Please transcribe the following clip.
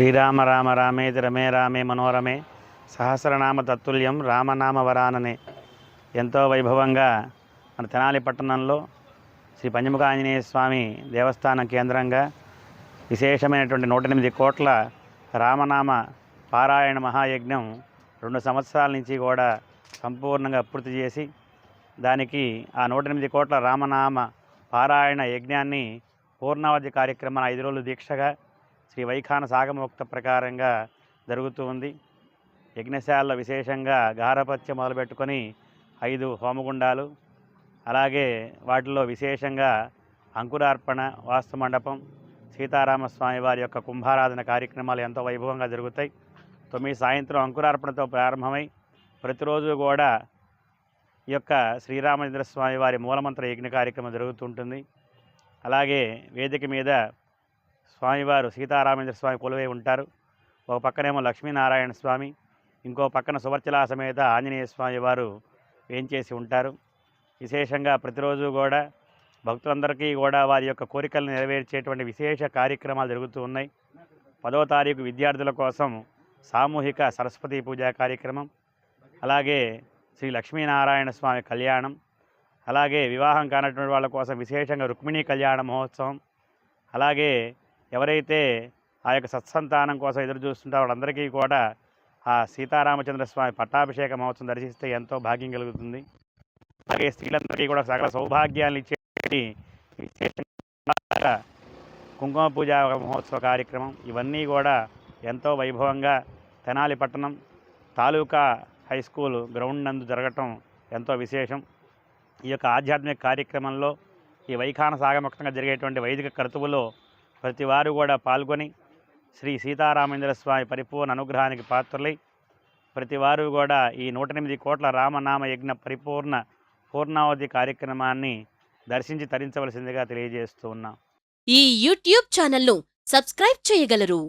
శ్రీరామ రామ రామేతి రమే రామే మనోరమే సహస్రనామ తత్తుల్యం రామనామ వరాననే. ఎంతో వైభవంగా మన తెనాలి పట్టణంలో శ్రీ పంచముఖ ఆంజనేయ స్వామి దేవస్థానం కేంద్రంగా విశేషమైనటువంటి నూట ఎనిమిది కోట్ల రామనామ పారాయణ మహాయజ్ఞం రెండు సంవత్సరాల నుంచి కూడా సంపూర్ణంగా పూర్తి చేసి దానికి ఆ నూట ఎనిమిది కోట్ల రామనామ పారాయణ యజ్ఞాన్ని పూర్ణావధి కార్యక్రమం ఐదు రోజులు దీక్షగా శ్రీ వైఖాన సాగమోక్త ప్రకారంగా జరుగుతూ ఉంది. యజ్ఞశాలలో విశేషంగా గారపత్య మొదలుపెట్టుకొని ఐదు హోమగుండాలు అలాగే వాటిలో విశేషంగా అంకురార్పణ వాస్తు మండపం సీతారామస్వామి వారి యొక్క కుంభారాధన కార్యక్రమాలు ఎంతో వైభవంగా జరుగుతాయి. తొమ్మిది సాయంత్రం అంకురార్పణతో ప్రారంభమై ప్రతిరోజు కూడా ఈ యొక్క శ్రీరామచంద్రస్వామి వారి మూలమంత్ర యజ్ఞ కార్యక్రమం జరుగుతుంటుంది అలాగే వేదిక మీద స్వామివారు సీతారామేంద్ర స్వామి కొలువై ఉంటారు. ఒక పక్కనేమో లక్ష్మీనారాయణ స్వామి ఇంకో పక్కన సువర్చలా సమేత ఆంజనేయ స్వామి వారు వేంచేసి ఉంటారు. విశేషంగా ప్రతిరోజు కూడా భక్తులందరికీ కూడా వారి యొక్క కోరికలను నెరవేర్చేటువంటి విశేష కార్యక్రమాలు జరుగుతూ ఉన్నాయి. పదో తారీఖు విద్యార్థుల కోసం సామూహిక సరస్వతి పూజా కార్యక్రమం అలాగే శ్రీ లక్ష్మీనారాయణ స్వామి కళ్యాణం అలాగే వివాహం కానటువంటి వాళ్ళ కోసం విశేషంగా రుక్మిణీ కళ్యాణ మహోత్సవం అలాగే ఎవరైతే ఆ యొక్క సత్సంతానం కోసం ఎదురు చూస్తుంటారో వాళ్ళందరికీ కూడా ఆ సీతారామచంద్ర స్వామి పట్టాభిషేక మహోత్సవం దర్శిస్తే ఎంతో భాగ్యం కలుగుతుంది. అలాగే స్త్రీలందరికీ కూడా సకల సౌభాగ్యాలు ఇచ్చే విశేషంగా కుంకుమ పూజ మహోత్సవ కార్యక్రమం. ఇవన్నీ కూడా ఎంతో వైభవంగా తెనాలి పట్టణం తాలూకా హై స్కూల్ గ్రౌండ్ నందు జరగటం ఎంతో విశేషం. ఈ యొక్క ఆధ్యాత్మిక కార్యక్రమంలో ఈ వైఖాన సాగముక్తంగా జరిగేటువంటి వైదిక కర్తువులో ప్రతి వారు కూడా పాల్గొని శ్రీ సీతారామేంద్ర స్వామి పరిపూర్ణ అనుగ్రహానికి పాత్రలై ప్రతి వారు కూడా ఈ నూట ఎనిమిది కోట్ల రామనామ యజ్ఞ పరిపూర్ణ పూర్ణావధి కార్యక్రమాన్ని దర్శించి తరించవలసిందిగా తెలియజేస్తూ ఉన్నాం. ఈ యూట్యూబ్ ఛానల్ను సబ్స్క్రైబ్ చేయగలరు.